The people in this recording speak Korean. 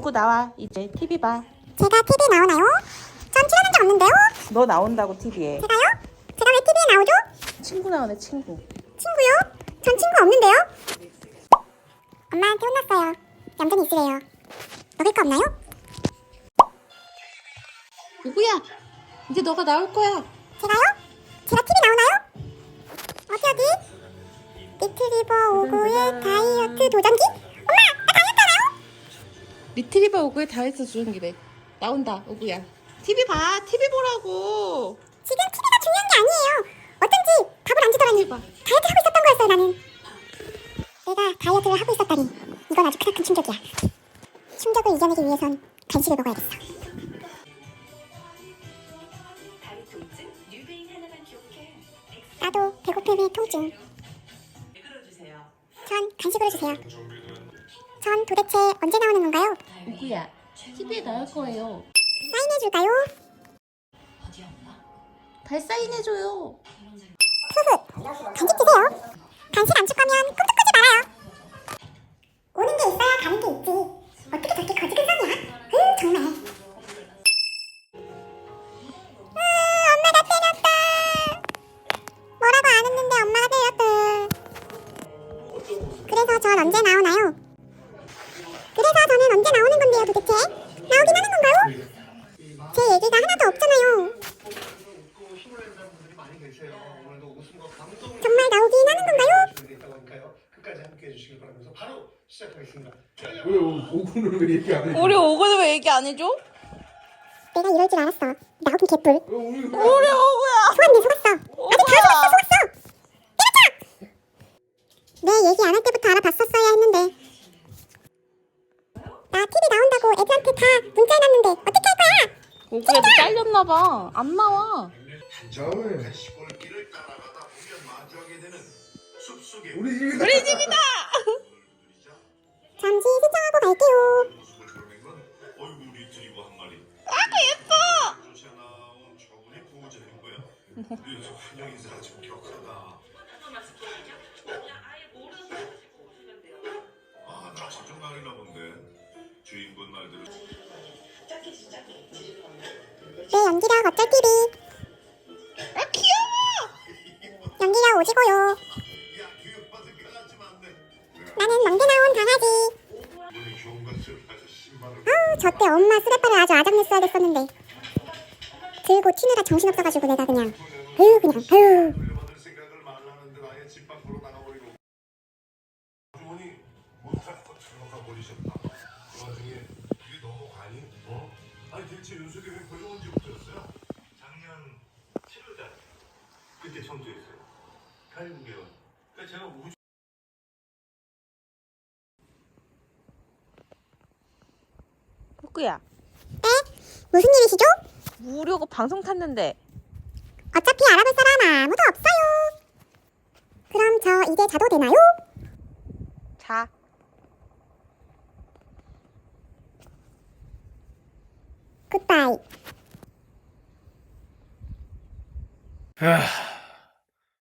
오고 나와. 이제 TV 봐. 제가 TV에 나오나요? 전 출연한 적 없는데요? 너 나온다고 TV에. 제가요? 제가 왜 TV에 나오죠? 친구 나오네 친구. 친구요? 전 친구 없는데요? 엄마한테 혼났어요. 얌전히 있으래요. 먹을 거 없나요? 누구야? 이제 너가 나올 거야. 제가요? 제가 TV 나오나요? 어디 어디? 리트리버 5구의 다이어트 도전기? 리트리버 오구에 다 했어 주는 길에. 나온다 오구야. TV 봐. TV 보라고. 지금 TV가 중요한 게 아니에요. 어쩐지 밥을 안 주더라니 봐. 다이어트 하고 있었던 거였어요 나는. 내가 다이어트를 하고 있었다니 이건 아주 크나큰 충격이야. 충격을 이겨내기 위해선 간식을 먹어야겠어. 나도 배고픔의 통증. 전 간식으로 주세요. 전 도대체 언제 나오는 건가요? 오구야. TV에 나올 거예요. 사인해줄까요? 어디 없나? 달 사인해줘요. 흐흐. 간식 주세요. 간식 안 줄 거면 꿈도 꾸지 건데요 도대체? 나오긴 하는 건가요? 제 얘기가 하나도 없잖아요. 정말 나오긴 하는 건가요? 있다고 하니까요. 끝까지 함께 해주시길 바라면서 바로 시작하겠습니다. 왜 오구는 왜 얘기 안 해? 우리 오구는 왜 얘기 안 해줘? 내가 이럴 줄 알았어. 나오긴 개뿔. 왜 우리 우리 오구야. 속았네 속았어. 아직 다 속았어 속았어. 때렸잖아. 내 얘기 안 할 때부터 알아봤었어야 오구야 너 잘렸나봐. 안 나와. 처음에 시골길을 따라가다 보면 마주하게 되는 숲속의 우리 집이다. 우리 집이다. 잠시 시청하고 갈게요. 예뻐. 환영 인사가 좀 격하다. 아, 말이나 본데. 주인분 말대로. 내 연기력 어쩔 TV. 아 귀여워. 연기력 오지고요. 나는 먼데 나온 강아지. 아우 저때 엄마 쓰레빠를 아주 아작냈어야 됐었는데. 들고 튀느라 정신없어가지고 내가 그냥. 아유 그냥 아유. 나가버리고 주머니 못하고 들어가 버리셨다 그 와중에? 대체 윤석이 왜 벌써 언제부터였어요? 작년 7월달 그때 청주했어요 8, 9개월 그러니까 제가 우주 오구야. 무슨 일이시죠? 오구 방송 탔는데. 어차피 알아볼 사람 아무도 없어요. 그럼 저 이제 자도 되나요? 자. 굿바이. 아,